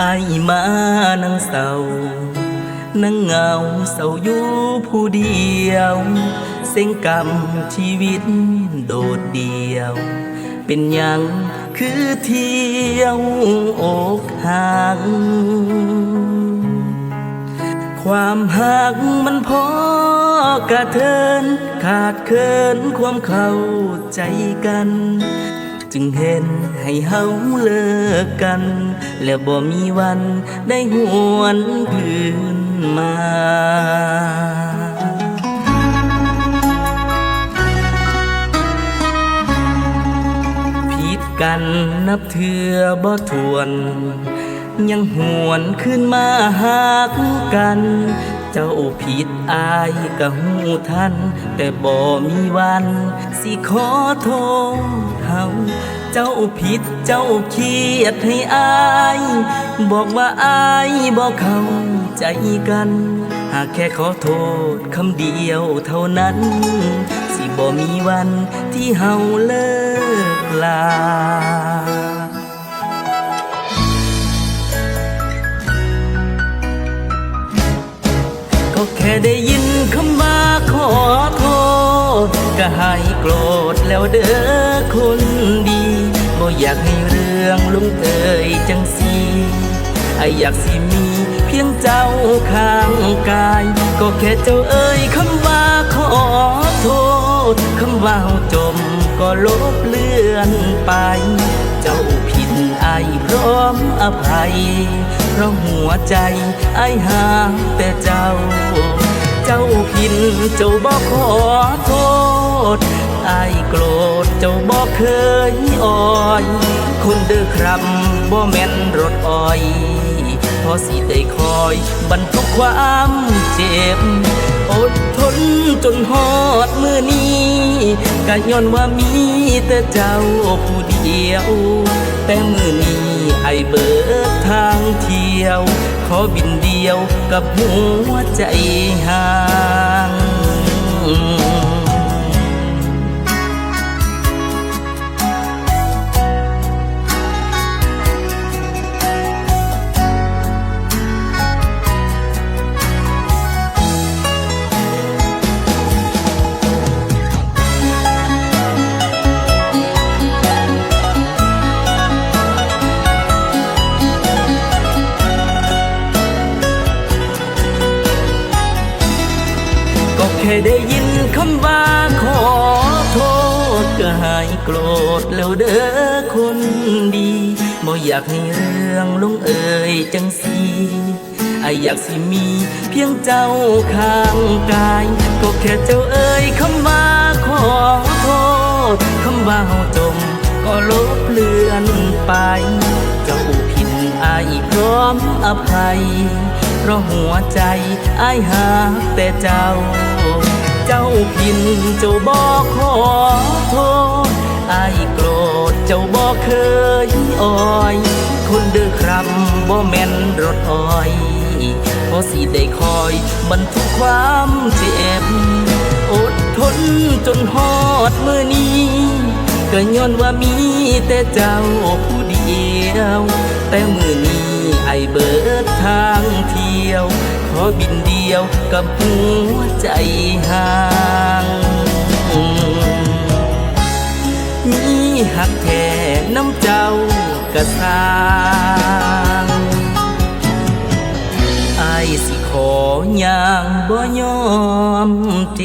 อายมานั่งเศร้านั่งเหงาเศร้าอยู่ผู้เดียว เส้นกรรมชีวิตโดดเดียว เป็นยังคือเที่ยวอกหักความหักมันพอกระเทิน ขาดเคินความเข้าใจกัน จึงเห็นให้เฮาเลิกกัน และบ่มีวันได้หวนคืนมาผิดกันนับเทือบ่ทวน ยังหวนขึ้นมาหากกัน จ้าผิดอายกะหูทันแต่บ่มีวัน สิขอโทษเฮาเจ้าผิดเจ้าเครียดให้อาย บอกว่าอายบ่เข้าใจกัน หากแค่ขอโทษคำเดียวเท่านั้น สิบ่มีวันที่เฮาเลิกลา หายโกรธแล้วเด้อคนดีบ่อยากให้เรื่องลุงเอยจังสีไออยากสิมีเพียงเจ้าข้างกาย ก็แค่เจ้าเอ่ยคำว่าขอโทษคำว่าจมก็ลบเลือนไป เจ้าผิดไอพร้อมอภัย เพราะหัวใจไอหาแต่เจ้าาผิดเจ้าบอกขอโทษไอายโกรธเจ้าบอกเคยอ่อยคนเด้อครับบ่แม่นรถอ้อยพอสิได้คอยบรรทุกความเจ็บ อดทนจนฮอดมือนี้ ก็ย้อนว่ามีแต่เจ้าผู้เดียว แต่มือนี้ไอเบิดทางเที่ยว ขอบินเดียวกับหัวใจห่าง ก็แค่ได้ยินคำว่าขอโทษก็หายโกรธแล้วเด้อคนดีบ่อยากให้เรื่องลงเอ่ยจังสีไออยากสิมีเพียงเจ้าข้างกาย ก็แค่เจ้าเอ่ยคำว่าขอโทษคำว่าเฮาจมก็ลบเลือนไป เจ้าผิดไอายพร้อมอภัย เพราะหัวใจไอายหาแต่เจ้า เจ้าผิดเจ้าบอกขอโทษไอายโกรธเจ้าบอกเคยอ่อย คนเด้อครับบ่แม่นรถอ้อยเพราะสิได้คอยบรรทุกความเจ็บ อดทนจนฮอดมือนี้ก็ย้อนว่ามีแต่เจ้าผู้เดียว แต่มือนี้ไอเบิดทางเที่ยว ขอบิ ดียวกับหัวใจห่างมีหักแท้น้ำเจ้ากระสางไอสิขอย่างบ่ยอมเท